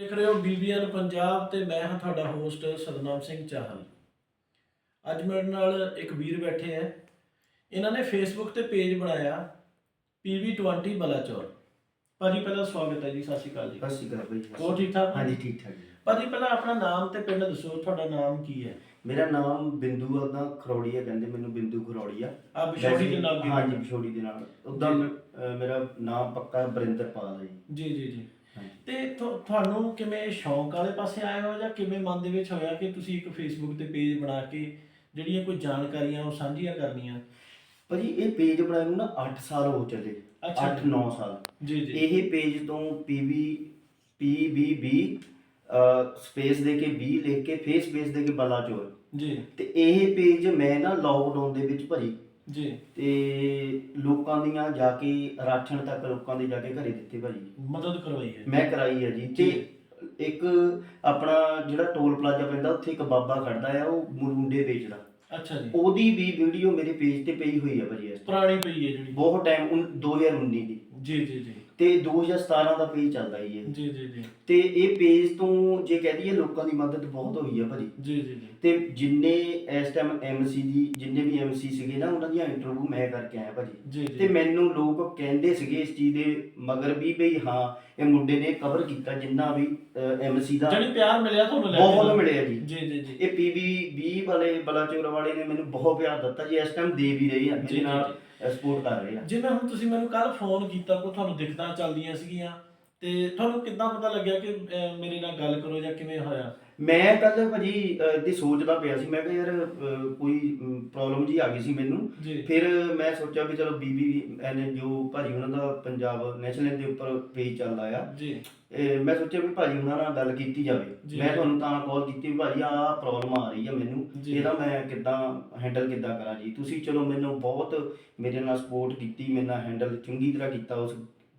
ਦੇਖ ਰਹੇ ਹੋ ਬੀਬੀਐਨ ਪੰਜਾਬ ਤੇ ਮੈਂ ਹਾਂ ਤੁਹਾਡਾ ਹੋਸਟ ਸਤਨਾਮ ਸਿੰਘ ਚਾਹਲ। ਅੱਜ ਮੇਰੇ ਨਾਲ ਇੱਕ ਵੀਰ ਬੈਠੇ ਆ। ਇਹਨਾਂ ਨੇ ਫੇਸਬੁੱਕ ਤੇ ਪੇਜ ਬਣਾਇਆ PV20 ਬਲਾਚੌਰ। ਭਾਜੀ ਪਹਿਲਾਂ ਸਵਾਗਤ ਹੈ ਜੀ ਸਤਿ ਸ਼੍ਰੀ ਅਕਾਲ ਜੀ। ਸਤਿ ਸ਼੍ਰੀ ਅਕਾਲ ਭਾਈ ਹੋਰ ਠੀਕ ਠਾਕ? ਹਾਂਜੀ ਠੀਕ ਠਾਕ ਜੀ। ਭਾਜੀ ਪਹਿਲਾਂ ਆਪਣਾ ਨਾਮ ਤੇ ਪਿੰਡ ਦੱਸੋ ਤੁਹਾਡਾ ਨਾਮ ਕੀ ਹੈ? ਮੇਰਾ ਨਾਮ ਬਿੰਦੂ ਉਹਦਾ ਖਰੋੜੀਆ ਕਹਿੰਦੇ ਮੈਨੂੰ ਬਿੰਦੂ ਖਰੋੜੀਆ ਆ। ਬਿਸ਼ੋੜੀ ਦੇ ਕੀ ਹਾਂਜੀ ਬਿਸ਼ੋੜੀ ਦੇ ਨਾਲ। ਉਦਾਂ ਮੇਰਾ ਨਾਮ ਪੱਕਾ ਬਰਿੰਦਰਪਾਲ ਹੈ ਜੀ। ਜੀ ਜੀ ਜੀ। ਤੇ ਤੁ- ਤੁਹਾਨੂੰ ਕਿਵੇਂ ਸ਼ੌਂਕ ਵਾਲੇ ਪਾਸੇ ਆਏ ਹੋ ਜਾਂ ਕਿਵੇਂ ਮਨ ਦੇ ਵਿੱਚ ਹੋਇਆ ਕਿ ਤੁਸੀਂ ਇੱਕ ਫੇਸਬੁੱਕ ਤੇ ਪੇਜ ਬਣਾ ਕੇ ਜਿਹੜੀਆਂ ਕੋਈ ਜਾਣਕਾਰੀਆਂ ਉਹ ਸਾਂਝੀਆਂ ਕਰਨੀਆਂ? ਭਾਜੀ ਇਹ ਪੇਜ ਬਣਾਏ ਨੂੰ ਨਾ 8 ਸਾਲ ਹੋ ਚੱਲੇ। ਅੱਛਾ 8 9 ਸਾਲ। ਜੀ ਜੀ। ਇਹ ਪੇਜ ਤੋਂ ਪੀਵੀ ਪੀਬੀਬੀ ਸਪੇਸ ਦੇ ਕੇ 20 ਲਿਖ ਕੇ ਫੇਸ ਬੇਸ ਦੇ ਕੇ ਬਲਾਚੌਰ ਜੀ। ਤੇ ਇਹ ਪੇਜ ਮੈਂ ਨਾ ਲੋਕਡਾਊਨ ਦੇ ਵਿੱਚ ਭਰੀ। ਜੀ। ਤੇ ਲੋਕਾਂ ਦੀਆਂ ਜਾ ਕੇ ਰਾਸ਼ਨ ਤੱਕ ਲੋਕਾਂ ਦੇ ਜਾ ਕੇ ਘਰੇ ਦਿੱਤੇ ਭਾਜੀ। ਮਦਦ ਕਰਵਾਈ ਹੈ। ਮੈਂ ਕਰਾਈ ਹੈ ਜੀ। ਤੇ ਇੱਕ ਆਪਣਾ ਜਿਹੜਾ ਟੋਲ ਪਲਾਜ਼ਾ ਪੈਂਦਾ ਉੱਥੇ ਇੱਕ ਬਾਬਾ ਖੜਦਾ ਆ ਉਹ ਮੁੰਡੇ ਵੇਚਦਾ ਅੱਛਾ ਜੀ। ਉਹਦੀ ਵੀ ਵੀਡੀਓ ਮੇਰੇ ਪੇਜ ਤੇ ਪਈ ਹੋਈ ਆ ਭਾਜੀ। ਪੁਰਾਣੀ ਪਈ ਹੈ ਜਿਹੜੀ। ਬਹੁਤ ਟਾਈਮ 2019 ਦੀ। ਜੀ ਜੀ ਜੀ। ਤੇ 2017 ਦਾ ਪੇਜ ਚੱਲਦਾ ਹੀ ਹੈ ਜੀ ਜੀ ਜੀ। ਤੇ ਇਹ ਪੇਜ ਤੋਂ ਜੇ ਕਹਿ ਦਈਏ ਲੋਕਾਂ ਦੀ ਮਦਦ ਬਹੁਤ ਹੋਈ ਆ ਭਾਜੀ। ਜੀ ਜੀ ਜੀ। ਤੇ ਜਿੰਨੇ ਇਸ ਟਾਈਮ ਐਮਸੀ ਦੀ ਜਿੰਨੇ ਵੀ ਐਮਸੀ ਸੀਗੇ ਨਾ ਉਹਨਾਂ ਦੀਆਂ ਇੰਟਰਵਿਊ ਮੈਂ ਕਰਕੇ ਆਇਆ ਭਾਜੀ। ਜੀ ਤੇ ਜੀ ਮੈਨੂੰ ਲੋਕ ਕਹਿੰਦੇ ਸੀਗੇ ਇਸ ਚੀਜ਼ ਦੇ ਮਗਰ ਵੀ ਬਈ ਹਾਂ ਇਹ ਮੁੰਡੇ ਨੇ ਕਵਰ ਕੀਤਾ ਜਿੰਨਾ ਵੀ ਐਮਸੀ ਦਾ। ਜਿਹੜੀ ਪਿਆਰ ਮਿਲਿਆ ਤੁਹਾਨੂੰ ਲੈ ਬਹੁਤ ਮਿਲਿਆ ਜੀ। ਜੀ ਜੀ ਜੀ। ਇਹ ਪੀਬੀ 20 ਵਾਲੇ ਬਲਾਚੌਰ ਵਾਲੇ ਨੇ ਮੈਨੂੰ ਬਹੁਤ ਪਿਆਰ ਦਿੱਤਾ ਜੀ ਇਸ ਟਾਈਮ ਦੇ ਵੀ ਰਹੇ ਆ ਜੀ, ਮੇਰੇ ਨਾਲ ਜੀ। ਸਪੋਰਟ ਕਰ ਰਹੇ ਆ। ਜਿਵੇਂ ਹੁਣ ਤੁਸੀਂ ਮੈਨੂੰ ਕੱਲ ਫੋਨ ਕੀਤਾ ਕੋ ਤੁਹਾਨੂੰ ਦਿੱਕਤਾਂ ਚੱਲਦੀਆਂ ਸੀਗੀਆਂ ਤੇ ਤੁਹਾਨੂੰ ਕਿੱਦਾਂ ਪਤਾ ਲੱਗਿਆ ਕਿ ਅਹ, ਮੇਰੇ ਨਾਲ ਗੱਲ ਕਰੋ ਜਾਂ ਕਿਵੇਂ ਹੋਇਆ? ਮੈਂ ਕੱਲ ਭਾਜੀ ਅਹ, ਦੀ ਸੋਚਦਾ ਪਿਆ ਸੀ ਮੈਂ ਕਿਹਾ ਯਾਰ ਅਹ, ਕੋਈ ਪ੍ਰੋਬਲਮ ਜੀ ਆ ਗਈ ਸੀ ਮੈਨੂੰ। ਜੀ। ਫਿਰ ਮੈਂ ਸੋਚਿਆ ਵੀ ਚਲੋ ਬੀਬੀ ਐਨ ਜੋ ਭਾਜੀ ਉਹਨਾਂ ਦਾ ਪੰਜਾਬ ਨੈਸ਼ਨਲ ਦੇ ਉੱਪਰ ਪੇਜ ਚੱਲਦਾ ਆ। ਜੀ। ਇਹ ਮੈਂ ਸੋਚਿਆ ਵੀ ਭਾਜੀ ਉਹਨਾਂ ਨਾਲ ਗੱਲ ਕੀਤੀ ਜਾਵੇ। ਜੀ। ਮੈਂ ਤੁਹਾਨੂੰ ਤਾਂ ਕਾਲ ਕੀਤੀ ਵੀ ਭਾਜੀ ਆਹ ਪ੍ਰੋਬਲਮ ਆ ਰਹੀ ਆ ਮੈਨੂੰ। ਜੀ। ਇਹਦਾ ਮੈਂ ਕਿੱਦਾਂ ਹੈਂਡਲ ਕਿੱਦਾਂ ਕਰਾਂ ਜੀ? ਤੁਸੀਂ ਚਲੋ ਮੈਨੂੰ ਬਹੁਤ ਮੇਰੇ ਨਾਲ ਸਪੋਰਟ ਕੀਤੀ ਮੇਰੇ ਨਾਲ ਹੈਂਡਲ ਚੰਗੀ ਤਰ੍ਹਾਂ ਕੀਤਾ ਉਸ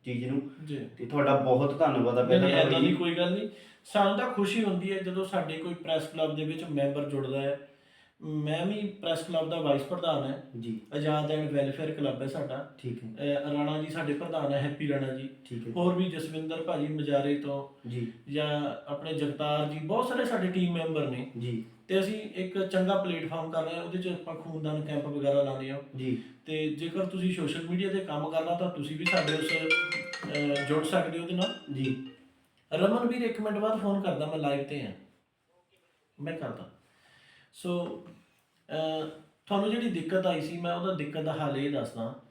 ਚੀਜ਼ ਨੂੰ। ਜੀ। ਤੇ ਤੁਹਾਡਾ ਬਹੁਤ ਧੰਨਵਾਦ ਆ ਨਹੀਂ ਪਹਿਲਾਂ ਐਦਾਂ ਤਾਂ ਦੀ ਜੀ। ਕੋਈ ਗੱਲ ਨਹੀਂ। ਸਾਨੂੰ ਤਾਂ ਖੁਸ਼ੀ ਹੁੰਦੀ ਹੈ ਜਦੋਂ ਸਾਡੇ ਕੋਈ ਪ੍ਰੈਸ ਕਲੱਬ ਦੇ ਵਿੱਚ ਮੈਂਬਰ ਜੁੜਦਾ ਹੈ। ਮੈਂ ਵੀ ਪ੍ਰੈਸ ਕਲੱਬ ਦਾ ਵਾਈਸ ਪ੍ਰਧਾਨ ਹੈ। ਜੀ। ਆਜ਼ਾਦ ਐਂਡ ਵੈਲਫੇਅਰ ਕਲੱਬ ਹੈ ਸਾਡਾ। ਠੀਕ ਹੈ। ਅਹ ਰਾਣਾ ਜੀ ਸਾਡੇ ਪ੍ਰਧਾਨ ਹੈ ਹੈਪੀ ਰਾਣਾ ਜੀ। ਠੀਕ ਹੈ। ਹੋਰ ਵੀ ਜਸਵਿੰਦਰ ਭਾਜੀ ਮਜਾਰੇ ਤੋਂ ਜੀ। ਜਾਂ ਆਪਣੇ ਜਗਤਾਰ ਜੀ ਬਹੁਤ ਸਾਰੇ ਸਾਡੇ ਟੀਮ ਮੈਂਬਰ ਨੇ। ਜੀ। ਤੇ ਅਸੀਂ ਇੱਕ ਚੰਗਾ ਪਲੇਟਫਾਰਮ ਕਰ ਰਹੇ ਹਾਂ ਉਹਦੇ 'ਚ ਆਪਾਂ ਖੂਨਦਾਨ ਕੈਂਪ ਵਗੈਰਾ ਲਾਉਂਦੇ ਹਾਂ। ਜੀ। ਤੇ ਜੇਕਰ ਤੁਸੀਂ ਸੋਸ਼ਲ ਮੀਡੀਆ ਤੇ ਕੰਮ ਕਰਨਾ ਤਾਂ ਤੁਸੀਂ ਵੀ ਸਾਡੇ ਉਸ ਅਹ, ਜੁੜ ਸਕਦੇ ਹੋ ਉਹਦੇ ਨਾਲ। ਜੀ। ਰਮਨ ਵੀਰ ਇੱਕ ਮਿੰਟ ਬਾਅਦ ਫੋਨ ਕਰਦਾ ਮੈਂ ਲਾਈਵ ਤੇ ਹਾਂ। ਮੈਂ ਕਰਦਾ। ਸੋ ਅਹ, ਤੁਹਾਨੂੰ ਜਿਹੜੀ ਦਿੱਕਤ ਆਈ ਸੀ ਮੈਂ ਉਹਦਾ ਦਿੱਕਤ ਦਾ ਹੱਲ ਇਹ ਦੱਸਦਾ।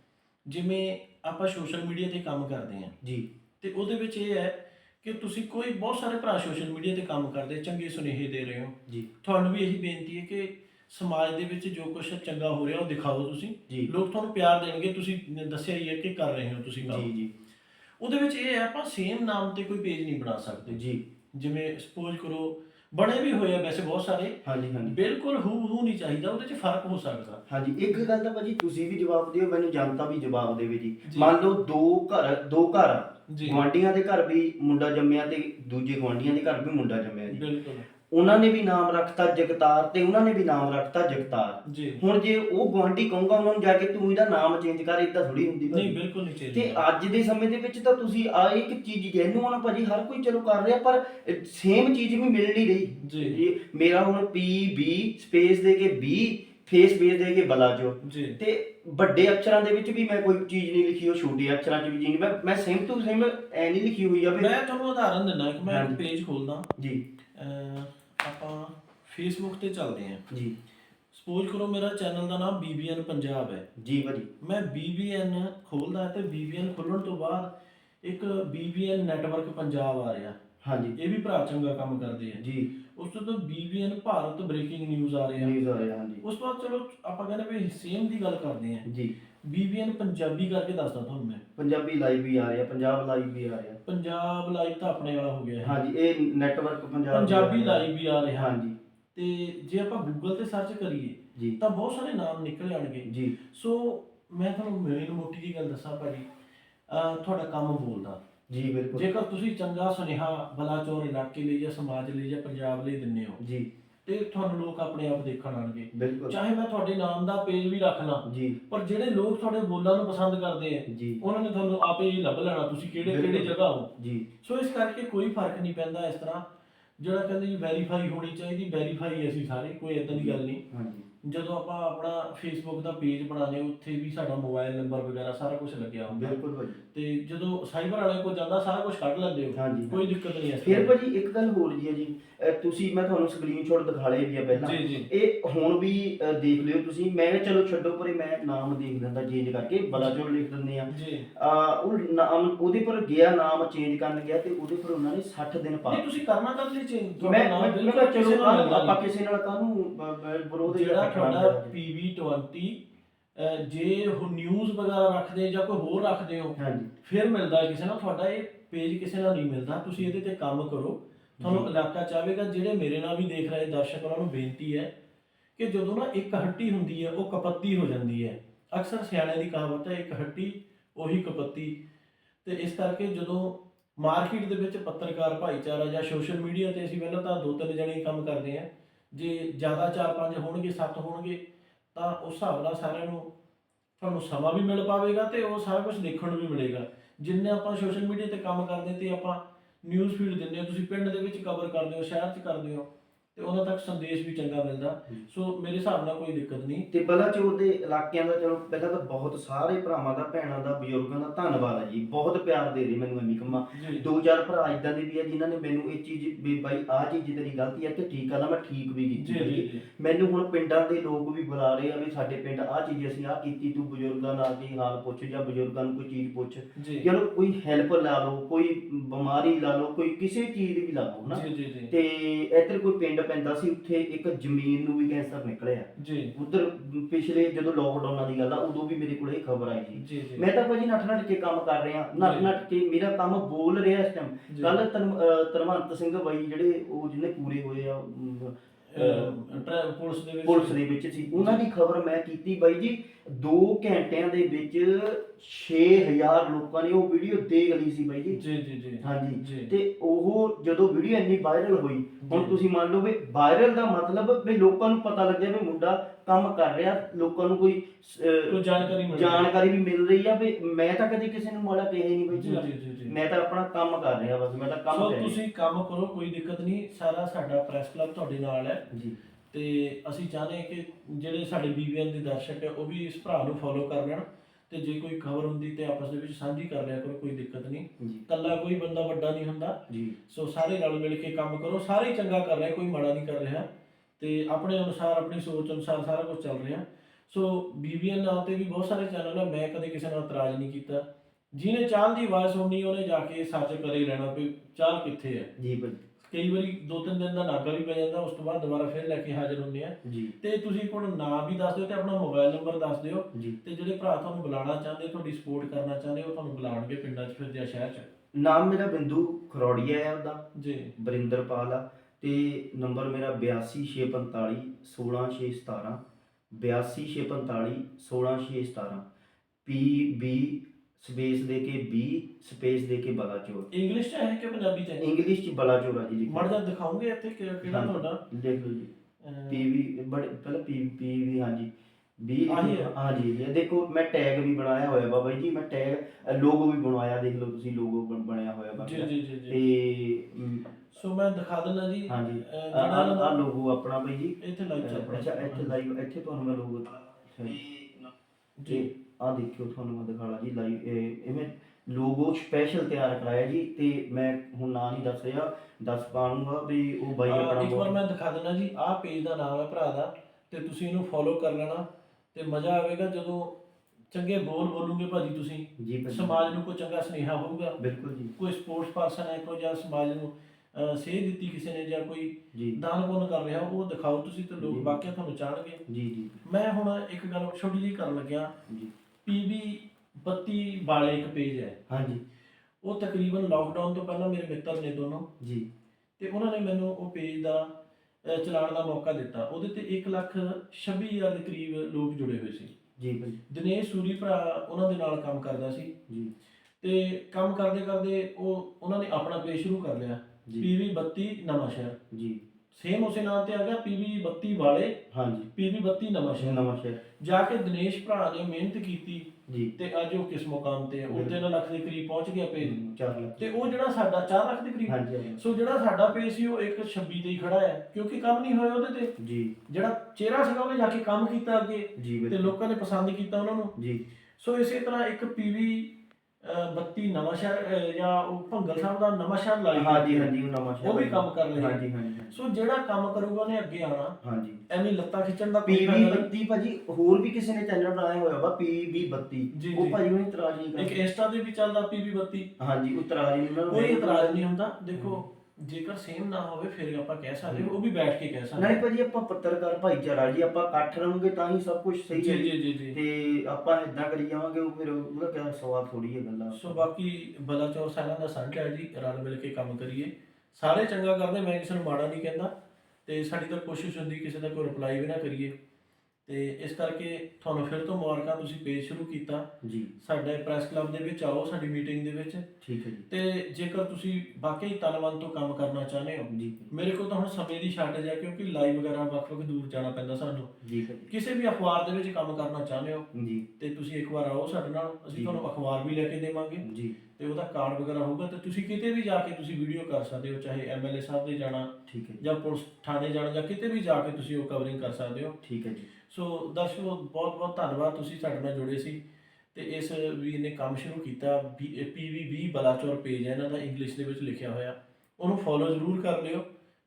ਜਿਵੇਂ ਆਪਾਂ ਸੋਸ਼ਲ ਮੀਡੀਆ ਤੇ ਕੰਮ ਕਰਦੇ ਹਾਂ। ਜੀ। ਤੇ ਉਹਦੇ ਵਿੱਚ ਇਹ ਹੈ ਕਿ ਤੁਸੀਂ ਕੋਈ ਬਹੁਤ ਸਾਰੇ ਭਰਾ ਸੋਸ਼ਲ ਮੀਡੀਆ ਤੇ ਕੰਮ ਕਰਦੇ ਚੰਗੇ ਸੁਨੇਹੇ ਦੇ ਰਹੇ ਹੋ। ਜੀ। ਤੁਹਾਨੂੰ ਵੀ ਇਹੀ ਬੇਨਤੀ ਹੈ ਕਿ ਸਮਾਜ ਦੇ ਵਿੱਚ ਜੋ ਕੁਝ ਚੰਗਾ ਹੋ ਰਿਹਾ ਉਹ ਦਿਖਾਓ ਤੁਸੀਂ। ਲੋਕ ਤੁਹਾਨੂੰ ਪਿਆਰ ਦੇਣਗੇ ਤੁਸੀਂ ਦੱਸਿਆ ਹੀ ਹੈ ਕਿ ਕਰ ਰਹੇ ਹੋ ਤੁਸੀਂ ਕੰਮ। ਜੀ ਜੀ। ਉਹਦੇ ਵਿੱਚ ਇਹ ਹੈ ਆਪਾਂ ਸੇਮ ਨਾਮ ਤੇ ਕੋਈ ਪੇਜ ਨਹੀਂ ਬਣਾ ਸਕਦੇ। ਜੀ। ਜਿਵੇਂ ਸਪੋਜ਼ ਕਰੋ ਬਣੇ ਵੀ ਹੋਏ ਆ ਵੈਸੇ ਬਹੁਤ ਸਾਰੇ। ਹਾਂਜੀ ਹਾਂਜੀ। ਬਿਲਕੁਲ ਹੂ ਹੂ ਨਹੀਂ ਚਾਹੀਦਾ ਉਹਦੇ 'ਚ ਫ਼ਰਕ ਹੋ ਸਕਦਾ। ਹਾਂਜੀ ਇੱਕ ਗੱਲ ਤਾਂ ਭਾਜੀ ਤੁਸੀਂ ਵੀ ਜਵਾਬ ਦਿਓ ਮੈਨੂੰ ਜਨਤਾ ਵੀ ਜਵਾਬ ਦੇਵੇ ਜੀ। ਜੀ। ਮੰਨ ਲਓ ਦੋ ਘਰ ਦੋ ਘਰ। ਜੀ। ਗੁਆਂਢੀਆਂ ਦੇ ਘਰ ਵੀ ਮੁੰਡਾ ਜੰਮਿਆ ਤੇ ਦੂਜੇ ਗੁਆਂਢੀਆਂ ਦੇ ਘਰ ਵੀ ਮੁੰਡਾ ਜੰਮਿਆ ਜੀ। ਬਿਲਕੁਲ। ਉਹਨਾਂ ਨੇ ਵੀ ਨਾਮ ਰੱਖਤਾ ਜਗਤਾਰ ਤੇ ਉਹਨਾਂ ਨੇ ਵੀ ਨਾਮ ਰੱਖਤਾ ਜਗਤਾਰ। ਜੀ। ਹੁਣ ਜੇ ਉਹ ਗੁਆਂਢੀ ਕਹੂੰਗਾ ਉਹਨਾਂ ਨੂੰ ਜਾ ਕੇ ਤੂੰ ਇਹਦਾ ਨਾਮ ਚੇਂਜ ਕਰ ਇਦਾਂ ਥੋੜੀ ਹੁੰਦੀ ਭਾਜੀ। ਨਹੀਂ ਬਿਲਕੁਲ ਨਹੀਂ ਤੇ ਚਾਹੀਦਾ ਅੱਜ ਦੇ ਸਮੇਂ ਦੇ ਵਿੱਚ ਤਾਂ ਤੁਸੀਂ ਆ ਇੱਕ ਚੀਜ਼ ਜੈਨੂੰ ਨਾ ਭਾਜੀ ਹਰ ਕੋਈ ਚਲੋ ਕਰ ਰਿਹਾ ਪਰ ਸੇਮ ਚੀਜ਼ ਵੀ ਮਿਲ ਨਹੀਂ ਰਹੀ। ਜੀ। ਜੀ ਮੇਰਾ ਹੁਣ ਪੀ ਬੀ ਸਪੇਸ ਦੇ ਕੇ ਬੀ ਫੇਸ ਬੇਸ ਦੇ ਕੇ ਬਲਾਜੋ ਜੀ। ਤੇ ਵੱਡੇ ਅੱਖਰਾਂ ਦੇ ਵਿੱਚ ਵੀ ਮੈਂ ਕੋਈ ਚੀਜ਼ ਨਹੀਂ ਲਿਖੀ ਉਹ ਛੋਟੇ ਅੱਖਰਾਂ 'ਚ ਵੀ ਜੀ ਨਹੀਂ। ਮੈਂ ਮੈਂ ਸੇਮ ਟੂ ਸੇਮ ਐ ਨਹੀਂ ਲਿਖੀ ਹੋਈ ਆ ਵੀ ਮੈਂ ਤੁਹਾਨੂੰ ਉਦਾਹਰਨ ਦਿੰਦਾ ਕਿ ਮੈਂ ਇੱਕ ਹਾਂਜੀ। ਪੇਜ ਖੋਲਦਾ। ਜੀ। ਆਪਾਂ ਫੇਸਬੁੱਕ ਤੇ ਚੱਲਦੇ ਹਾਂ। ਜੀ। ਸਪੋਜ਼ ਕਰੋ ਮੇਰਾ ਚੈਨਲ ਦਾ ਨਾਮ BBN ਪੰਜਾਬ ਹੈ। ਜੀ ਭਾਜੀ ਮੈਂ BBN ਖੋਲਦਾ ਤੇ BBN ਖੋਲਣ ਤੋਂ ਬਾਅਦ ਇੱਕ BBN ਨੈਟਵਰਕ ਪੰਜਾਬ ਆ ਰਿਹਾ। ਹਾਂਜੀ। ਇਹ ਵੀ ਭਰਾ ਚੰਗਾ ਕੰਮ ਕਰਦੇ ਆ। ਜੀ। ਉਸ ਤੋਂ ਬਾਅਦ BBN ਭਾਰਤ ਬ੍ਰੇਕਿੰਗ ਨਿਊਜ਼ ਆ ਰਿਹਾ। ਨਿਊਜ਼ ਆ ਰਿਹਾ ਹਾਂਜੀ। ਉਸ ਤੋਂ ਬਾਅਦ ਚਲੋ ਆਪਾਂ ਕਹਿੰਦੇ ਵੀ ਸੇਮ ਦੀ ਗੱਲ ਕਰਦੇ ਆ ਜੀ। BBN ਪੰਜਾਬੀ ਕਰਕੇ ਦੱਸਦਾ ਤੁਹਾਨੂੰ ਮੈਂ। ਪੰਜਾਬੀ ਲਾਈਵ ਵੀ ਆ ਰਿਹਾ ਪੰਜਾਬ ਲਾਈਵ ਵੀ ਆ ਰਿਹਾ ਪੰਜਾਬ ਲਾਈਵ ਤਾਂ ਆਪਣੇ ਵਾਲਾ ਹੋ ਗਿਆ ਹੈ। ਹਾਂਜੀ ਇਹ ਨੈਟਵਰਕ ਪੰਜਾਬ ਪੰਜਾਬੀ। ਲਾਈਵ ਵੀ ਆ ਰਿਹਾ। ਹਾਂਜੀ। ਤੇ ਜੇ ਆਪਾਂ ਗੂਗਲ ਤੇ ਸਰਚ ਕਰੀਏ ਜੀ। ਤਾਂ ਬਹੁਤ ਸਾਰੇ ਨਾਮ ਨਿਕਲ ਜਾਣਗੇ। ਜੀ। ਸੋ ਮੈਂ ਤੁਹਾਨੂੰ ਮੇਨ ਮੋਟੀ ਜੀ ਗੱਲ ਦੱਸਾਂ ਭਾਜੀ। ਅਹ ਤੁਹਾਡਾ ਕੰਮ ਬੋਲਦਾ। ਜੀ ਬਿਲਕੁਲ। ਜੇਕਰ ਤੁਸੀਂ ਚੰਗਾ ਸੁਨੇਹਾ ਬਲਾਚੌਰ ਇਲਾਕੇ ਲਈ ਜਾਂ ਸਮਾਜ ਲਈ ਜਾਂ ਪੰਜਾਬ ਲਈ ਦਿੰਦੇ ਹੋ ਜੀ। ਤੇ ਤੁਹਾਨੂੰ ਲੋਕ ਆਪਣੇ ਆਪ ਦੇਖਣ ਆਣਗੇ ਬਿਲਕੁਲ। ਚਾਹੇ ਮੈਂ ਤੁਹਾਡੇ ਨਾਮ ਦਾ ਪੇਜ ਵੀ ਰੱਖ ਲਾਂ ਜੀ। ਪਰ ਜਿਹੜੇ ਲੋਕ ਤੁਹਾਡੇ ਬੋਲਾਂ ਨੂੰ ਪਸੰਦ ਕਰਦੇ ਆ ਜੀ। ਉਹਨਾਂ ਨੇ ਤੁਹਾਨੂੰ ਆਪੇ ਹੀ ਲੱਭ ਲੈਣਾ ਤੁਸੀਂ ਕਿਹੜੇ ਕਿਹੜੇ। ਜਗ੍ਹਾ ਹੋ। ਜੀ। ਸੋ ਇਸ ਕਰਕੇ ਕੋਈ ਫ਼ਰਕ ਨਹੀਂ ਪੈਂਦਾ ਇਸ ਤਰ੍ਹਾਂ। ਜਿਹੜਾ ਕਹਿੰਦੇ ਜੀ ਵੈਰੀਫਾਈ ਹੋਣੀ ਚਾਹੀਦੀ ਵੈਰੀਫਾਈ ਅਸੀਂ ਸਾਰੇ ਕੋਈ ਇਦਾਂ ਦੀ ਗੱਲ ਨਹੀਂ। ਹਾਂਜੀ। ਜਦੋਂ ਆਪਾਂ ਆਪਣਾ ਫੇਸਬੁੱਕ ਦਾ ਪੇਜ ਬਣਾਉਂਦੇ ਹਾਂ, ਉੱਥੇ ਵੀ ਸਾਡਾ ਮੋਬਾਈਲ ਨੰਬਰ ਵਗੈਰਾ ਸਾਰਾ ਕੁਝ ਲੱਗਿਆ ਹੁੰਦਾ। ਬਿਲਕੁਲ ਭਾਜੀ। ਤੇ ਜਦੋਂ ਸਾਈਬਰ ਵਾਲੇ ਕੋਲ ਜਾਂਦਾ ਸਾਰਾ ਕੁਝ ਕੱਢ ਲੈਂਦੇ ਹੋ। ਹਾਂਜੀ। ਕੋਈ ਦਿੱਕਤ ਨਹੀਂ ਹੈ ਫਿਰ ਭਾਜੀ ਇੱਕ ਗੱਲ ਹੋਰ ਜੀ ਹੈ ਜੀ। ਅਹ ਤੁਸੀਂ ਮੈਂ ਤੁਹਾਨੂੰ ਸਕਰੀਨਸ਼ਾਟ ਦਿਖਾ ਲਏ ਵੀ ਆ ਪਹਿਲਾਂ। ਜੀ ਜੀ। ਇਹ ਹੁਣ ਵੀ ਅਹ ਦੇਖ ਲਿਓ ਤੁਸੀਂ। ਮੈਂ ਕਿਹਾ ਚਲੋ ਛੱਡੋ ਪਰੇ ਮੈਂ ਨਾਮ ਦੇਖ ਦਿੰਦਾ ਚੇਂਜ ਕਰਕੇ। ਬਲਾਚੌਰ ਲਿਖ ਦਿੰਦੇ ਆ। ਜੀ। ਆ ਉਹ ਨਾਮ ਉਹਦੇ ਪਰ ਗਿਆ ਨਾਮ ਚੇਂਜ ਕਰਨ ਗਿਆ ਤੇ ਉਹਦੇ ਪਰ ਉਹਨਾਂ ਨੇ 60 ਦਿਨ ਪਾ ਨਹੀਂ ਤੁਸੀਂ ਕਰਨਾ ਤਾਂ ਲਈ ਚੇਂਜ ਮੈਂ ਮੈਂ ਮੈਂ ਕਿਹਾ ਚਲੋ ਆਪਾਂ ਕਿਸੇ ਨਾਲ ਕਾਹਨੂੰ ਵਿਰੋਧ ਜਿਹੜਾ ਤੁਹਾਡਾ PV20 ਅਹ, ਜੇ ਉਹ ਨਿਊਜ਼ ਵਗੈਰਾ ਰੱਖਦੇ ਜਾਂ ਕੋਈ ਹੋਰ ਰੱਖਦੇ ਹੋ ਹਾਂਜੀ। ਫਿਰ ਮਿਲਦਾ ਹੈ ਕਿਸੇ ਨਾਲ ਤੁਹਾਡਾ ਇਹ ਪੇਜ ਕਿਸੇ ਨਾਲ ਨਹੀਂ ਮਿਲਦਾ। ਤੁਸੀਂ ਇਹਦੇ ਤੇ ਕੰਮ ਕਰੋ। ਤੁਹਾਨੂੰ। ਇਲਾਕਾ ਚਾਹੇਗਾ ਜਿਹੜੇ ਮੇਰੇ ਨਾਲ ਵੀ ਦੇਖ ਰਹੇ ਦਰਸ਼ਕ ਉਹਨਾਂ ਨੂੰ ਬੇਨਤੀ ਹੈ ਕਿ ਜਦੋਂ ਨਾ ਇੱਕ ਹੱਟੀ ਹੁੰਦੀ ਹੈ ਉਹ ਕਪੱਤੀ ਹੋ ਜਾਂਦੀ ਹੈ। ਅਕਸਰ ਸਿਆਣਿਆਂ ਦੀ ਕਹਾਵਤ ਹੈ ਇੱਕ ਹੱਟੀ ਉਹੀ ਕਪੱਤੀ। ਤੇ ਇਸ ਕਰਕੇ ਜਦੋਂ ਮਾਰਕੀਟ ਦੇ ਵਿੱਚ ਪੱਤਰਕਾਰ ਭਾਈਚਾਰਾ ਜਾਂ ਸੋਸ਼ਲ ਮੀਡੀਆ ਤੇ ਅਸੀਂ ਪਹਿਲਾਂ ਤਾਂ ਦੋ ਤਿੰਨ ਜਣੇ ਹੀ ਕੰਮ ਕਰਦੇ ਆ ਜੇ ਜ਼ਿਆਦਾ ਚਾਰ ਪੰਜ ਹੋਣਗੇ, ਸੱਤ ਹੋਣਗੇ, ਤਾਂ ਉਸ ਹਿਸਾਬ ਨਾਲ ਸਾਰਿਆਂ ਨੂੰ ਤੁਹਾਨੂੰ ਸਮਾਂ ਵੀ ਮਿਲ ਪਾਵੇਗਾ ਤੇ ਉਹ ਸਾਰਾ ਕੁਝ ਦੇਖਣ ਨੂੰ ਵੀ ਮਿਲੇਗਾ। ਜਿੰਨੇ ਆਪਾਂ ਸੋਸ਼ਲ ਮੀਡੀਆ ਤੇ ਕੰਮ ਕਰਦੇ ਤੇ ਆਪਾਂ ਨਿਊਜ਼ ਫੀਡ ਦਿੰਦੇ ਹੋ, ਤੁਸੀਂ ਪਿੰਡ ਦੇ ਵਿੱਚ ਕਵਰ ਕਰਦੇ ਹੋ, ਸ਼ਹਿਰ 'ਚ ਕਰਦੇ ਹੋ ਤੇ ਉਹਨਾਂ ਤੱਕ ਸੰਦੇਸ਼ ਵੀ ਚੰਗਾ ਮਿਲਦਾ। ਸੋ ਮੇਰੇ ਹਿਸਾਬ ਨਾਲ ਕੋਈ ਦਿੱਕਤ ਨਹੀਂ। ਤੇ ਬਲਾਚੌਰ ਦੇ ਇਲਾਕਿਆਂ ਦਾ ਚਲੋ ਪਹਿਲਾਂ ਤਾਂ ਬਹੁਤ ਸਾਰੇ ਭਰਾਵਾਂ ਦਾ ਭੈਣਾਂ ਦਾ ਬਜ਼ੁਰਗਾਂ ਦਾ ਧੰਨਵਾਦ ਹੈ ਜੀ। ਬਹੁਤ ਪਿਆਰ ਦੇ ਰਹੇ ਮੈਨੂੰ ਐਮੀ ਕੰਮਾ ਜੀ। ਦੋ ਚਾਰ ਭਰਾ ਇਦਾਂ ਦੇ ਵੀ ਆ ਜਿਨ੍ਹਾਂ ਨੇ ਮੈਨੂੰ ਇਹ ਚੀਜ਼ ਵੀ ਬਾਈ ਆਹ ਚੀਜ਼ ਤੇਰੀ ਗਲਤੀ ਹੈ ਤੇ ਠੀਕ ਆ ਨਾ ਮੈਂ ਠੀਕ ਵੀ ਕੀਤੀ ਜੀ ਜੀ ਹੈਗੀ। ਜੀ। ਮੈਨੂੰ ਹੁਣ ਪਿੰਡਾਂ ਦੇ ਲੋਕ ਵੀ ਬੁਲਾ ਰਹੇ ਆ ਵੀ ਸਾਡੇ ਪਿੰਡ ਆਹ ਚੀਜ਼ ਅਸੀਂ ਆਹ ਕੀਤੀ ਤੂੰ ਬਜ਼ੁਰਗਾਂ ਨਾਲ ਕੀ ਹਾਲ ਪੁੱਛ ਜਾਂ ਬਜ਼ੁਰਗਾਂ ਨੂੰ ਕੋਈ ਚੀਜ਼ ਪੁੱਛ। ਜੀ। ਚਲੋ ਕੋਈ ਹੈਲਪ ਲਾ ਲਓ ਕੋਈ ਬਿਮਾਰੀ ਲਾ ਲਓ ਕੋਈ ਕਿਸੇ ਚੀਜ਼ ਦੀ ਵੀ ਲਾ ਲਓ ਨਾ ਜੀ ਜੀ ਜੀ। ਤੇ ਇੱਧਰ ਕੋਈ ਪਿੰਡ ਪੈਂਦਾ ਸੀ ਉੱਥੇ ਇੱਕ ਜ਼ਮੀਨ ਨੂੰ ਵੀ ਕੈਂਸਰ ਨਿਕਲਿਆ। ਜੀ। ਉਧਰ ਪਿਛਲੇ ਜਦੋਂ ਲੋਕਡਾਊਨਾਂ ਦੀ ਗੱਲ ਆ ਉਦੋਂ ਵੀ ਮੇਰੇ ਕੋਲ ਇਹ ਖਬਰ ਆਈ ਸੀ। ਜੀ ਮੈਂ ਤਾਂ ਭਾਜੀ ਨੱਠ ਨੱਠ ਕੇ ਕੰਮ ਕਰ ਰਿਹਾ ਨੱਠ। ਨੱਠ ਕੇ ਮੇਰਾ ਕੰਮ ਬੋਲ ਰਿਹਾ ਇਸ ਟਾਈਮ। ਕੱਲ ਧਰਮੰਤ ਸਿੰਘ ਬਾਈ ਜਿਹੜੇ ਉਹ ਜਿਹਨੇ ਪੂਰੇ ਹੋਏ ਆ ਪੁਲਿਸ ਦੇ ਵਿੱਚ ਪੁਲਿਸ ਦੇ ਵਿੱਚ ਸੀ। ਉਹਨਾਂ ਦੀ ਖਬਰ ਮੈਂ ਕੀਤੀ ਬਾਈ ਜੀ 2 ਘੰਟਿਆਂ ਦੇ ਵਿੱਚ 6000 ਲੋਕਾਂ ਨੇ ਉਹ ਵੀਡੀਓ ਦੇਖ ਲਈ ਸੀ ਬਾਈ ਜੀ। ਜੀ ਜੀ ਜੀ। ਹਾਂਜੀ। ਤੇ ਉਹ ਜਦੋਂ ਵੀਡੀਓ ਇੰਨੀ ਵਾਇਰਲ ਹੋਈ ਹੁਣ। ਤੁਸੀਂ ਮੰਨ ਲਓ ਵੀ ਵਾਇਰਲ ਦਾ ਮਤਲਬ ਵੀ ਲੋਕਾਂ ਨੂੰ ਪਤਾ ਲੱਗਿਆ ਵੀ ਮੁੰਡਾ ਕੰਮ ਕਰ ਰਿਹਾ ਲੋਕਾਂ ਨੂੰ ਕੋਈ ਜਾਣਕਾਰੀ ਮਿਲ। ਜਾਣਕਾਰੀ ਵੀ ਮਿਲ ਰਹੀ ਆ ਵੀ ਮੈਂ ਤਾਂ ਕਦੇ ਕਿਸੇ ਨੂੰ ਮਾੜਾ ਕਿਹਾ ਹੀ ਨਹੀਂ ਬਈ ਜੀ। ਜੀ ਜੀ ਜੀ। ਮੈਂ ਤਾਂ ਆਪਣਾ ਕੰਮ ਕਰ ਰਿਹਾ ਬਸ ਮੈਂ ਤਾਂ ਕੰਮ ਸੋ ਕਰ ਰਿਹਾ ਤੁਸੀਂ ਕੰਮ ਕਰੋ ਕੋਈ ਦਿੱਕਤ ਨਹੀਂ ਸਾਰਾ ਸਾਡਾ ਪ੍ਰੈਸ ਕਲੱਬ ਤੁਹਾਡੇ ਨਾਲ ਹੈ। ਜੀ। ਤੇ ਅਸੀਂ ਚਾਹੁੰਦੇ ਹਾਂ ਕਿ ਜਿਹੜੇ ਸਾਡੇ ਬੀਬੀਐਨ ਦੇ ਦਰਸ਼ਕ ਹੈ ਉਹ ਵੀ ਇਸ ਭਰਾ ਨੂੰ ਫੋਲੋ ਕਰ ਲੈਣ ਤੇ ਜੇ ਕੋਈ ਖਬਰ ਹੁੰਦੀ ਤੇ ਆਪਸ ਦੇ ਵਿੱਚ ਸਾਂਝੀ ਕਰ ਲਿਆ ਕਰੋ ਕੋਈ ਦਿੱਕਤ ਨਹੀਂ। ਜੀ। ਕੱਲਾ ਕੋਈ ਬੰਦਾ ਵੱਡਾ ਨਹੀਂ ਹੁੰਦਾ। ਜੀ। ਸੋ ਸਾਰੇ ਰਲ ਮਿਲ ਕੇ ਕੰਮ ਕਰੋ ਸਾਰੇ ਹੀ ਚੰਗਾ ਕਰ ਰਹੇ ਕੋਈ ਮਾੜਾ ਨਹੀਂ ਕਰ ਰਿਹਾ। ਤੇ ਆਪਣੇ ਅਨੁਸਾਰ ਆਪਣੀ ਸੋਚ ਅਨੁਸਾਰ ਸਾਰਾ ਕੁਝ ਚੱਲ ਰਿਹਾ। ਸੋ ਬੀਬੀਐਨ ਨਾਂ ਤੇ ਵੀ ਬਹੁਤ ਸਾਰੇ ਚੈਨਲ ਆ ਮੈਂ ਕਦੇ ਕਿਸੇ ਨਾਲ ਇਤਰਾਜ਼ ਨਹੀਂ ਕੀਤਾ। ਜਿਹਨੇ ਚਾਲ ਦੀ ਆਵਾਜ਼ ਸੁਣਨੀ ਉਹਨੇ ਜਾ ਕੇ ਸੱਚ ਕਰੇ ਲੈਣਾ ਵੀ ਚਾਲ ਕਿੱਥੇ ਹੈ? ਜੀ ਭਾਈ ਕਈ ਵਾਰੀ ਦੋ ਤਿੰਨ ਦਿਨ ਦਾ ਨਾਗਾ ਵੀ ਪੈ ਜਾਂਦਾ ਉਸ ਤੋਂ ਬਾਅਦ ਦੁਬਾਰਾ ਫਿਰ ਲੈ ਕੇ ਹਾਜ਼ਰ ਹੁੰਦੇ ਆ। ਜੀ। ਤੇ ਤੁਸੀਂ ਕੋਲ ਨਾਮ ਵੀ ਦੱਸ ਦਿਓ ਤੇ ਆਪਣਾ ਮੋਬਾਈਲ ਨੰਬਰ ਦੱਸ ਦਿਓ। ਜੀ। ਤੇ ਜਿਹੜੇ ਭਰਾ ਤੁਹਾਨੂੰ ਬੁਲਾਉਣਾ ਚਾਹੁੰਦੇ ਤੁਹਾਡੀ ਸਪੋਰਟ ਕਰਨਾ ਚਾਹੁੰਦੇ ਉਹ ਤੁਹਾਨੂੰ ਬੁਲਾਉਣਗੇ ਪਿੰਡਾਂ 'ਚ ਫਿਰ ਜਾਂ ਸ਼ਹਿਰ 'ਚ। ਨਾਮ ਮੇਰਾ ਬਿੰਦੂ ਖਰੋੜੀਆ ਹੈ ਉਹਦਾ। ਜੀ। ਬਰਿੰਦਰਪਾਲ ਆ। ਤੇ ਨੰਬਰ ਮੇਰਾ 8265 16617 8265 16617 ਪੀ ਬੀ ਸਪੇਸ ਦੇ ਕੇ ਬੀ ਸਪੇਸ ਦੇ ਕੇ ਬਲਾਚੌਰ ਇੰਗਲਿਸ਼ 'ਚ ਹੈ ਕਿ ਪੰਜਾਬੀ 'ਚ ਹੈ? ਇੰਗਲਿਸ਼ ਚ ਬਲਾਚੌਰ ਆ ਜੀ ਲਿਖਿਆ। ਮੜ ਜਾ ਦਿਖਾਓਗੇ ਇੱਥੇ ਕਿ- ਕਿਹੜਾ। ਤੁਹਾਡਾ? ਦੇਖ ਲਓ ਜੀ। ਅਹ, ਪੀ ਵੀ ਬੜੇ ਪਹਿਲਾਂ ਪੀ ਪੀ ਵੀ ਹਾਂਜੀ। ਵੀ ਆਹੀ ਹੈ। ਹਾਂਜੀ ਇਹ ਦੇਖੋ ਮੈਂ ਟੈਗ ਵੀ ਬਣਾਇਆ ਹੋਇਆ ਬਾਈ ਜੀ ਮੈਂ ਟੈਗ ਲੋਗੋ ਵੀ ਬਣਵਾਇਆ ਦੇਖ ਲਓ ਤੁਸੀਂ ਲੋਗੋ ਬਣਿਆ ਹੋਇਆ ਵਾ ਜੀ ਜੀ। ਜੀ ਜੀ ਤੇ ਸੋ ਮੈਂ ਦਿਖਾ ਦਿੰਦਾ ਜੀ। ਹਾਂਜੀ। ਅਹ, ਆ ਜਿਹੜਾ ਲੋਗੋ ਆਪਣਾ ਬਾਈ ਜੀ। ਇੱਥੇ ਲਾਈਵ ਚੱਲ ਰਿਹਾ। ਅੱਛਾ ਇੱਥੇ ਲਾਈਵ ਇੱਥੇ ਤੁਹਾਨੂੰ ਮੈਂ ਲੋਗੋ ਜੀ ਆ ਦੇਖਿਓ ਤੁਹਾਨੂੰ ਮੈਂ ਦਿਖਾਣਾ ਜੀ ਲਾਈਵ ਇਵੇਂ ਲੋਗੋ ਸਪੈਸ਼ਲ ਤਿਆਰ ਕਰਾਇਆ ਜੀ ਤੇ ਮੈਂ ਹੁਣ ਨਾਂ ਨਹੀਂ ਦੱਸ ਰਿਹਾ ਦੱਸ ਪਾਉਂਗਾ ਵੀ ਉਹ ਬਾਈ ਆਪਣਾ ਇੱਕ ਵਾਰ ਮੈਂ ਦਿਖਾ ਦਿੰਦਾ ਜੀ ਆਹ ਪੇਜ ਦਾ ਨਾਮ ਹੈ ਭਰਾ ਦਾ ਤੇ ਤੁਸੀਂ ਇਹਨੂੰ ਫੋਲੋ ਕਰ ਲੈਣਾ ਤੇ ਮਜ਼ਾ ਆਵੇਗਾ ਜਦੋਂ ਚੰਗੇ ਬੋਲ ਬੋਲੂਗੇ ਭਾਜੀ ਤੁਸੀਂ। ਜੀ ਭਾਜੀ। ਸਮਾਜ ਨੂੰ ਕੋਈ ਚੰਗਾ ਸੁਨੇਹਾ ਹੋਊਗਾ। ਬਿਲਕੁਲ ਜੀ। ਕੋਈ ਸਪੋਰਟਸ ਪਰਸਨ ਹੈ ਕੋਈ ਜਾਂ ਸਮਾਜ ਨੂੰ ਸੇਧ ਦਿੱਤੀ ਕਿਸੇ ਨੇ ਜਾਂ ਕੋਈ ਦਾਨ ਪੁੰਨ ਕਰ ਰਿਹਾ ਉਹ ਦਿਖਾਓ ਤੁਸੀਂ ਤੇ ਲੋਕ। ਵਾਕਿਆ ਤੁਹਾਨੂੰ ਜਾਣਗੇ ਜੀ ਜੀ। ਮੈਂ ਹੁਣ ਇੱਕ ਗੱਲ ਛੋਟੀ ਜਿਹੀ ਕਰਨ ਲੱਗਿਆ। ਜੀ। ਪੀਬੀ 32 ਵਾਲੇ ਇੱਕ ਪੇਜ ਹੈ। ਹਾਂਜੀ। ਉਹ ਤਕਰੀਬਨ ਲਾਕਡਾਊਨ ਤੋਂ ਪਹਿਲਾਂ ਮੇਰੇ ਮਿੱਤਰ ਨੇ ਦੋਨੋਂ। ਜੀ। ਤੇ ਉਹਨਾਂ ਨੇ ਮੈਨੂੰ ਉਹ ਪੇਜ ਦਾ ਅਹ, ਚਲਾਉਣ ਦਾ ਮੌਕਾ ਦਿੱਤਾ। ਉਹਦੇ ਤੇ 1 ਲੱਖ 26 ਹਜ਼ਾਰ ਦੇ ਕਰੀਬ ਲੋਕ ਜੁੜੇ ਹੋਏ ਸੀ। ਜੀ ਭਾਜੀ ਦਿਨੇਸ਼ ਸੂਰੀ ਭਰਾ ਉਹਨਾਂ ਦੇ ਨਾਲ ਕੰਮ ਕਰਦਾ ਸੀ। ਜੀ। ਤੇ ਕੰਮ ਕਰਦੇ ਕਰਦੇ ਉਹ ਉਹਨਾਂ ਨੇ ਆਪਣਾ ਪੇਜ ਸ਼ੁਰੂ ਕਰ ਲਿਆ। ਜੀ। ਪੀਵੀ 32 ਨਵਾਂ ਸ਼ਹਿਰ ਜੀ। ਸੇਮ ਉਸੇ ਨਾਮ ਤੇ ਆ ਗਿਆ ਪੀਵੀ 32 ਵਾਲੇ। ਹਾਂਜੀ। ਪੀਵੀ 32 ਨਵਾਂ ਸ਼ਹਿਰ। ਨਵਾਂ ਸ਼ਹਿਰ। ਜਾ ਕੇ ਦਿਨੇਸ਼ ਭਰਾ ਨੇ ਮਿਹਨਤ ਕੀਤੀ ਜੀ। ਤੇ ਅੱਜ ਉਹ ਕਿਸ ਮੁਕਾਮ ਤੇ ਹੈ ਉਹ 3 ਲੱਖ ਦੇ ਕਰੀਬ ਪਹੁੰਚ ਗਿਆ ਪੇਜ 4 ਲੱਖ ਤੇ ਉਹ ਜਿਹੜਾ ਸਾਡਾ 4 ਲੱਖ ਦੇ ਕਰੀਬ। ਹਾਂਜੀ ਹਾਂਜੀ। ਸੋ ਜਿਹੜਾ ਸਾਡਾ ਪੇਜ ਸੀ ਉਹ 126 ਤੇ ਹੀ ਖੜਾ ਹੈ ਕਿਉਂਕਿ ਕੰਮ ਨਹੀਂ ਹੋਇਆ ਉਹਦੇ ਤੇ। ਜੀ। ਜਿਹੜਾ ਚਿਹਰਾ ਸੀਗਾ ਉਹਨੇ ਜਾ ਕੇ ਕੰਮ ਕੀਤਾ ਅੱਗੇ ਜੀ ਤੇ ਬਿਲਕੁਲ। ਲੋਕਾਂ ਨੇ ਪਸੰਦ ਕੀਤਾ ਉਹਨਾਂ ਨੂੰ। ਜੀ। ਸੋ ਇਸੇ ਤਰ੍ਹਾਂ ਇੱਕ ਪੀਵੀ 32 ਨਵਾਂ ਸ਼ਹਿਰ ਜਾਂ ਉਹ ਭੰਗਲ ਸਾਹਿਬ ਦਾ ਨਵਾਂ ਸ਼ਹਿਰ ਲਾਈ ਹਾਂਜੀ ਹਾਂਜੀ ਉਹ ਨਵਾਂ ਸ਼ਹਿਰ ਉਹ ਵੀ ਕੰਮ ਕਰ ਰਹੇ। ਹਾਂਜੀ ਹਾਂਜੀ। ਸੋ ਜਿਹੜਾ ਕੰਮ ਕਰੂਗਾ ਉਹਨੇ ਅੱਗੇ ਆਣਾ ਹਾਂਜੀ। ਐਵੇਂ ਲੱਤਾਂ ਖਿੱਚਣ ਦਾ ਕੋਈ ਪੀਵੀ। 32 ਭਾਜੀ ਹੋਰ ਵੀ ਕਿਸੇ ਨੇ ਚੈਨਲ ਬਣਾਇਆ ਹੋਇਆ ਵਾ ਪੀਵੀ 32 ਜੀ, ਉਹ। ਭਾਜੀ ਉਹਨੇ ਇਤਰਾਜ਼ ਨਹੀਂ ਇੱਕ ਕਰਦਾ ਇੰਸਟਾ ਤੇ ਵੀ ਚੱਲਦਾ ਪੀਵੀ 32 ਹਾਂਜੀ ਉਹ ਇਤਰਾਜ਼ ਨਹੀਂ ਉਹਨਾਂ ਨੂੰ ਕੋਈ ਇਤਰਾਜ਼ ਨਹੀਂ ਹੁੰਦਾ। ਦੇਖੋ ਜੇਕਰ ਸੇਮ ਨਾ ਹੋਵੇ ਫਿਰ ਆਪਾਂ ਕਹਿ ਸਕਦੇ ਹਾਂ, ਉਹ ਵੀ ਬੈਠ ਕੇ ਕਹਿ ਸਕਦੇ ਨਹੀਂ। ਭਾਜੀ ਆਪਾਂ ਪੱਤਰਕਾਰ ਭਾਈਚਾਰਾ ਜੀ ਆਪਾਂ ਇਕੱਠ ਰਹਾਂਗੇ ਤਾਂ ਹੀ ਸਭ ਕੁਝ ਸਹੀ ਜੀ ਜੀ। ਜੀ ਜੀ ਤੇ ਆਪਾਂ ਇਦਾਂ ਕਰੀ ਜਾਵਾਂਗੇ ਉਹ ਫਿਰ ਉਹਦਾ ਕਿਆ ਸਵਾਲ ਥੋੜੀ ਹੈ ਗੱਲਾਂ ਸੋ ਬਾਕੀ ਬਲਾਚੌਰ ਸਾਲਾਂ ਦਾ ਸੰਡ ਹੈ ਜੀ ਰਲ ਮਿਲ ਕੇ ਕੰਮ ਕਰੀਏ। ਸਾਰੇ ਚੰਗਾ ਕਰਦੇ ਮੈਂ ਕਿਸੇ ਨੂੰ ਮਾੜਾ ਨਹੀਂ ਕਹਿੰਦਾ ਤੇ ਸਾਡੀ ਤਾਂ ਕੋਸ਼ਿਸ਼ ਹੁੰਦੀ ਕਿਸੇ ਦਾ ਕੋਈ ਰਿਪਲਾਈ ਵੀ ਨਾ ਕਰੀਏ। ਤੇ ਇਸ ਕਰਕੇ ਤੁਹਾਨੂੰ ਫਿਰ ਤੋਂ ਮੁਬਾਰਕਾਂ ਤੁਸੀਂ ਪੇਜ ਸ਼ੁਰੂ ਕੀਤਾ। ਜੀ। ਸਾਡੇ ਪ੍ਰੈਸ ਕਲੱਬ ਦੇ ਵਿੱਚ ਆਓ ਸਾਡੀ ਮੀਟਿੰਗ ਦੇ ਵਿੱਚ। ਠੀਕ ਹੈ ਜੀ। ਤੇ ਜੇਕਰ ਤੁਸੀਂ ਵਾਕਈ ਤਨਮਨ ਤੋਂ ਕੰਮ ਕਰਨਾ ਚਾਹੁੰਦੇ ਹੋ ਜੀ। ਮੇਰੇ ਕੋਲ ਤਾਂ ਹੁਣ ਸਮੇਂ ਦੀ ਸ਼ਾਰਟੇਜ ਹੈ ਕਿਉਂਕਿ ਲਾਈਵ ਵਗੈਰਾ ਵੱਖ-ਵੱਖ ਦੂਰ ਜਾਣਾ ਪੈਂਦਾ ਸਾਨੂੰ। ਜੀ ਭਾਜੀ ਕਿਸੇ ਵੀ ਅਖਬਾਰ ਦੇ ਵਿੱਚ ਕੰਮ ਕਰਨਾ ਚਾਹੁੰਦੇ ਹੋ ਜੀ। ਤੇ ਤੁਸੀਂ ਇੱਕ ਵਾਰ ਆਓ ਸਾਡੇ ਨਾਲ ਅਸੀਂ। ਤੁਹਾਨੂੰ ਅਖਬਾਰ ਵੀ ਲੈ ਕੇ ਦੇਵਾਂਗੇ। ਜੀ। ਤੇ ਉਹਦਾ ਕਾਰਡ ਵਗੈਰਾ ਹੋਊਗਾ ਤੇ ਤੁਸੀਂ ਕਿਤੇ ਵੀ ਜਾ ਕੇ ਤੁਸੀਂ ਵੀਡੀਓ ਕਰ ਸਕਦੇ ਹੋ ਚਾਹੇ ਐਮਐਲਏ ਸਾਹਿਬ ਦੇ ਜਾਣਾ ਠੀਕ ਹੈ ਜਾਂ। ਪੁਲਿਸ ਥਾਣੇ ਜਾਣਾ ਜਾਂ ਕਿਤੇ ਵੀ ਜਾ ਕੇ ਤੁਸੀਂ ਉਹ ਕਵਰਿੰਗ ਕਰ ਸਕਦੇ ਹੋ। ਠੀਕ ਹੈ ਜੀ। ਸੋ ਦਰਸ਼ਕੋ ਬਹੁਤ ਬਹੁਤ ਧੰਨਵਾਦ ਤੁਸੀਂ ਸਾਡੇ ਨਾਲ ਜੁੜੇ ਸੀ ਤੇ ਇਸ ਵੀਰ ਨੇ ਕੰਮ ਸ਼ੁਰੂ ਕੀਤਾ ਪੀਵੀ20 ਬਲਾਚੌਰ ਪੇਜ ਹੈ ਇਹਨਾਂ ਦਾ ਇੰਗਲਿਸ਼ ਦੇ ਵਿੱਚ ਲਿਖਿਆ ਹੋਇਆ। ਉਹਨੂੰ ਫੋਲੋ ਜ਼ਰੂਰ ਕਰ ਲਿਓ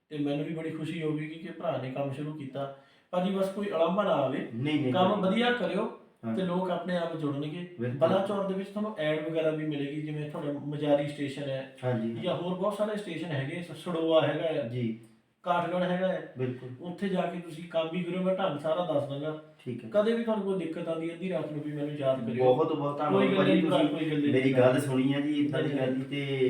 ਤੇ ਮੈਨੂੰ ਵੀ ਬੜੀ ਖੁਸ਼ੀ ਹੋਵੇਗੀ ਕਿ ਭਰਾ ਨੇ ਕੰਮ ਸ਼ੁਰੂ ਕੀਤਾ। ਭਾਜੀ ਬਸ ਕੋਈ ਅਲੰਭਾ ਨਾ ਆਵੇ। ਨਹੀਂ ਨਹੀਂ ਕੰਮ ਵਧੀਆ ਕਰਿਓ। ਤੇ ਲੋਕ ਆਪਣੇ ਆਪ ਜੁੜਨਗੇ। ਬਲਾਚੌਰ ਦੇ ਵਿੱਚ ਤੁਹਾਨੂੰ ਐਡ ਵਗੈਰਾ ਵੀ ਮਿਲੇਗੀ ਜਿਵੇਂ ਤੁਹਾਡਾ ਮਜਾਰੀ ਸਟੇਸ਼ਨ ਹੈ ਹਾਂਜੀ। ਜਾਂ ਹੋਰ ਬਹੁਤ ਸਾਰੇ ਸਟੇਸ਼ਨ ਹੈਗੇ ਸੜੋਆ ਹੈਗਾ। ਜੀ। ਕਾਠਗੜ੍ਹ ਹੈਗਾ ਹੈ। ਬਿਲਕੁਲ। ਉੱਥੇ ਜਾ ਕੇ ਤੁਸੀਂ ਕੰਮ ਵੀ ਕਰੋ ਮੈਂ ਢੰਗ ਸਾਰਾ ਦੱਸ ਦਾਂਗਾ। ਠੀਕ ਹੈ। ਕਦੇ ਵੀ ਤੁਹਾਨੂੰ ਕੋਈ ਦਿੱਕਤ ਆਉਂਦੀ ਹੈ ਅੱਧੀ ਰਾਤ ਨੂੰ ਵੀ ਮੈਨੂੰ ਯਾਦ ਕਰਿਓ। ਬਹੁਤ ਬਹੁਤ ਕੋਈ ਧੰਨਵਾਦ ਗੱਲ ਭਾਜੀ ਨਹੀਂ ਭਰਾ, ਤੁਸੀਂ ਕੋਈ ਗੱਲ ਨਹੀਂ। ਮੇਰੀ ਗੱਲ ਸੁਣੀ ਹੈ ਜੀ ਇਦਾਂ ਦੀ ਗੱਲ ਨਹੀਂ ਤੇ